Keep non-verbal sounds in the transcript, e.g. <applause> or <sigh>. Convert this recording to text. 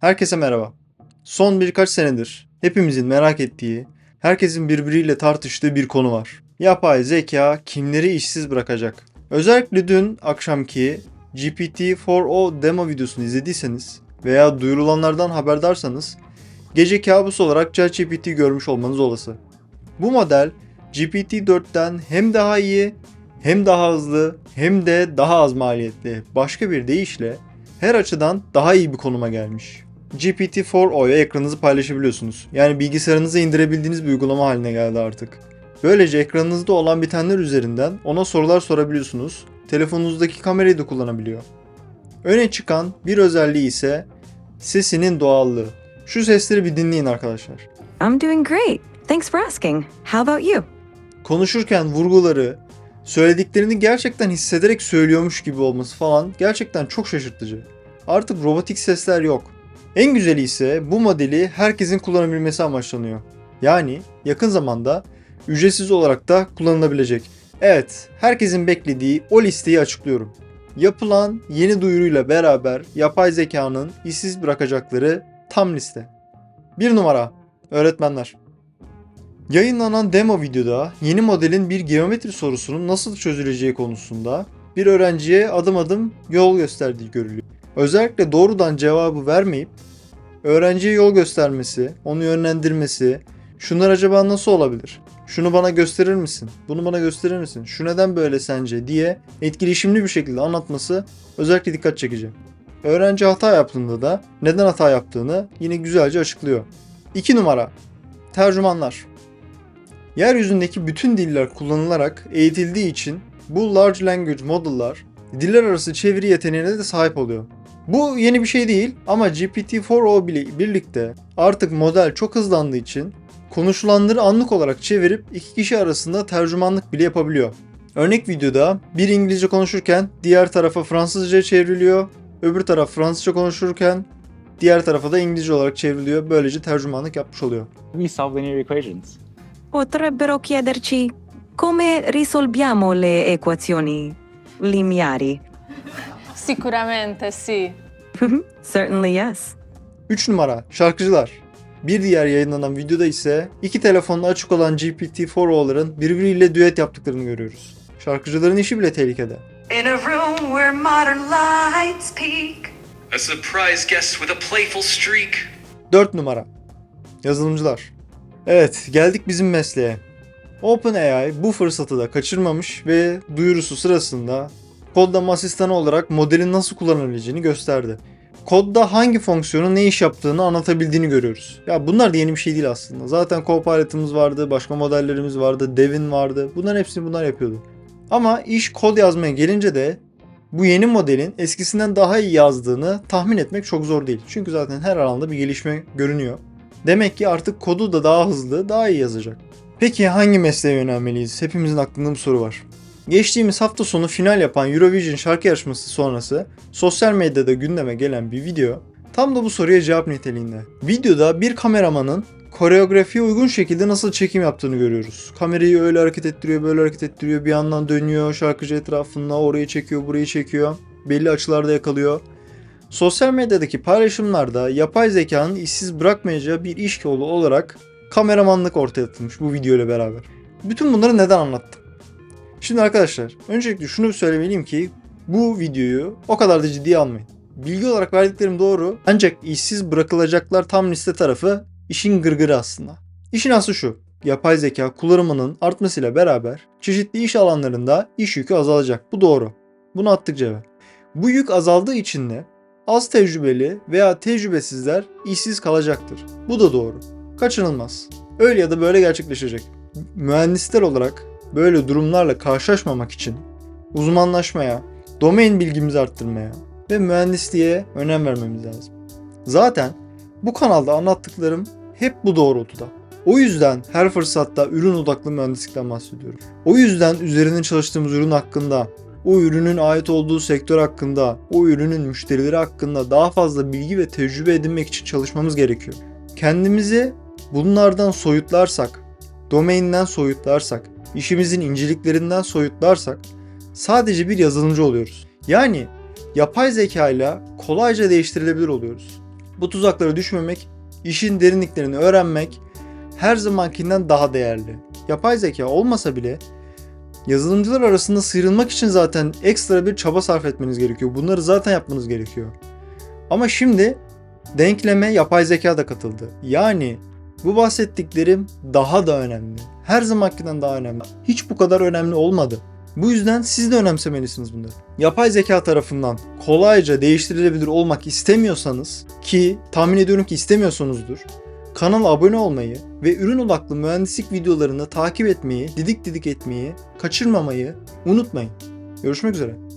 Herkese merhaba. Son birkaç senedir hepimizin merak ettiği, herkesin birbiriyle tartıştığı bir konu var. Yapay zeka kimleri işsiz bırakacak? Özellikle dün akşamki GPT-4o demo videosunu izlediyseniz veya duyurulanlardan haberdarsanız gece kabus olarak ChatGPT görmüş olmanız olası. Bu model GPT-4'ten hem daha iyi, hem daha hızlı, hem de daha az maliyetli. Başka bir deyişle her açıdan daha iyi bir konuma gelmiş. GPT-4o'ya ekranınızı paylaşabiliyorsunuz. Yani bilgisayarınıza indirebildiğiniz bir uygulama haline geldi artık. Böylece ekranınızda olan bitenler üzerinden ona sorular sorabiliyorsunuz. Telefonunuzdaki kamerayı da kullanabiliyor. Öne çıkan bir özelliği ise sesinin doğallığı. Şu sesleri bir dinleyin arkadaşlar. I'm doing great. Thanks for asking. How about you? konuşurken vurguları, söylediklerini gerçekten hissederek söylüyormuş gibi olması falan gerçekten çok şaşırtıcı. Artık robotik sesler yok. En güzeli ise bu modeli herkesin kullanabilmesi amaçlanıyor. Yani yakın zamanda ücretsiz olarak da kullanılabilecek. Evet, herkesin beklediği o listeyi açıklıyorum. Yapılan yeni duyuruyla beraber yapay zekanın işsiz bırakacakları tam liste. 1 numara Öğretmenler Yayınlanan demo videoda yeni modelin bir geometri sorusunun nasıl çözüleceği konusunda bir öğrenciye adım adım yol gösterdiği görülüyor. Özellikle doğrudan cevabı vermeyip öğrenciye yol göstermesi, onu yönlendirmesi, şunlar acaba nasıl olabilir? Şunu bana gösterir misin? Bunu bana gösterir misin? Şu neden böyle sence diye etkileşimli bir şekilde anlatması özellikle dikkat çekici. Öğrenci hata yaptığında da neden hata yaptığını yine güzelce açıklıyor. 2 numara Tercümanlar Yeryüzündeki bütün diller kullanılarak eğitildiği için bu large language model'lar diller arası çeviri yeteneğine de sahip oluyor. Bu yeni bir şey değil ama GPT-4o bile birlikte artık model çok hızlandığı için konuşulanları anlık olarak çevirip iki kişi arasında tercümanlık bile yapabiliyor. Örnek videoda bir İngilizce konuşurken diğer tarafa Fransızca çevriliyor, öbür taraf Fransızca konuşurken diğer tarafa da İngilizce olarak çevriliyor. Böylece tercümanlık yapmış oluyor. we solve linear equations? Potrebbero chiederci come risolviamo le equazioni lineari. Sicuramente sì. <laughs> Certainly yes. 3 numara şarkıcılar. Bir diğer yayınlanan videoda ise iki telefonla açık olan GPT-4o'ların birbiriyle düet yaptıklarını görüyoruz. Şarkıcıların işi bile tehlikede. In a room where modern lights peak. A surprise guest with a playful streak. 4 numara yazılımcılar. Evet geldik bizim mesleğe. OpenAI bu fırsatı da kaçırmamış ve duyurusu sırasında kodlama asistanı olarak modelin nasıl kullanılabileceğini gösterdi. Kodda hangi fonksiyonun ne iş yaptığını anlatabildiğini görüyoruz. Ya bunlar da yeni bir şey değil aslında. Zaten Copilot'ımız vardı, başka modellerimiz vardı, Devin vardı. Bunların hepsini bunlar yapıyordu. Ama iş kod yazmaya gelince de bu yeni modelin eskisinden daha iyi yazdığını tahmin etmek çok zor değil. Çünkü zaten her alanda bir gelişme görünüyor. Demek ki artık kodu da daha hızlı, daha iyi yazacak. Peki hangi mesleğe yönelmeliyiz? Hepimizin aklında bu soru var. Geçtiğimiz hafta sonu final yapan Eurovision şarkı yarışması sonrası sosyal medyada gündeme gelen bir video tam da bu soruya cevap niteliğinde. Videoda bir kameramanın koreografiye uygun şekilde nasıl çekim yaptığını görüyoruz. Kamerayı öyle hareket ettiriyor, böyle hareket ettiriyor, bir yandan dönüyor, şarkıcı etrafında orayı çekiyor, burayı çekiyor. Belli açılarda yakalıyor. Sosyal medyadaki paylaşımlarda yapay zekanın işsiz bırakmayacağı bir iş kolu olarak kameramanlık ortaya atılmış bu video ile beraber. Bütün bunları neden anlattım? Şimdi arkadaşlar öncelikle şunu söylemeliyim ki bu videoyu o kadar da ciddiye almayın. Bilgi olarak verdiklerim doğru ancak işsiz bırakılacaklar tam liste tarafı işin gırgırı aslında. İşin aslı şu. Yapay zeka kullanımının artmasıyla beraber çeşitli iş alanlarında iş yükü azalacak. Bu doğru. Bunu attık cebe. Bu yük azaldığı için de az tecrübeli veya tecrübesizler işsiz kalacaktır. Bu da doğru. Kaçınılmaz. Öyle ya da böyle gerçekleşecek. Mühendisler olarak böyle durumlarla karşılaşmamak için uzmanlaşmaya, domain bilgimizi arttırmaya ve mühendisliğe önem vermemiz lazım. Zaten bu kanalda anlattıklarım hep bu doğrultuda. O yüzden her fırsatta ürün odaklı mühendislikten bahsediyorum. O yüzden üzerinde çalıştığımız ürün hakkında, o ürünün ait olduğu sektör hakkında, o ürünün müşterileri hakkında daha fazla bilgi ve tecrübe edinmek için çalışmamız gerekiyor. Kendimizi bunlardan soyutlarsak, domainden soyutlarsak, işimizin inceliklerinden soyutlarsak sadece bir yazılımcı oluyoruz. Yani yapay zeka ile kolayca değiştirilebilir oluyoruz. Bu tuzaklara düşmemek, işin derinliklerini öğrenmek her zamankinden daha değerli. Yapay zeka olmasa bile yazılımcılar arasında sıyrılmak için zaten ekstra bir çaba sarf etmeniz gerekiyor. Bunları zaten yapmanız gerekiyor. Ama şimdi denkleme yapay zeka da katıldı. Yani bu bahsettiklerim daha da önemli. Her zamankinden daha önemli. Hiç bu kadar önemli olmadı. Bu yüzden siz de önemsemelisiniz bunları. Yapay zeka tarafından kolayca değiştirilebilir olmak istemiyorsanız ki tahmin ediyorum ki istemiyorsunuzdur. Kanala abone olmayı ve ürün odaklı mühendislik videolarını takip etmeyi, didik didik etmeyi, kaçırmamayı unutmayın. Görüşmek üzere.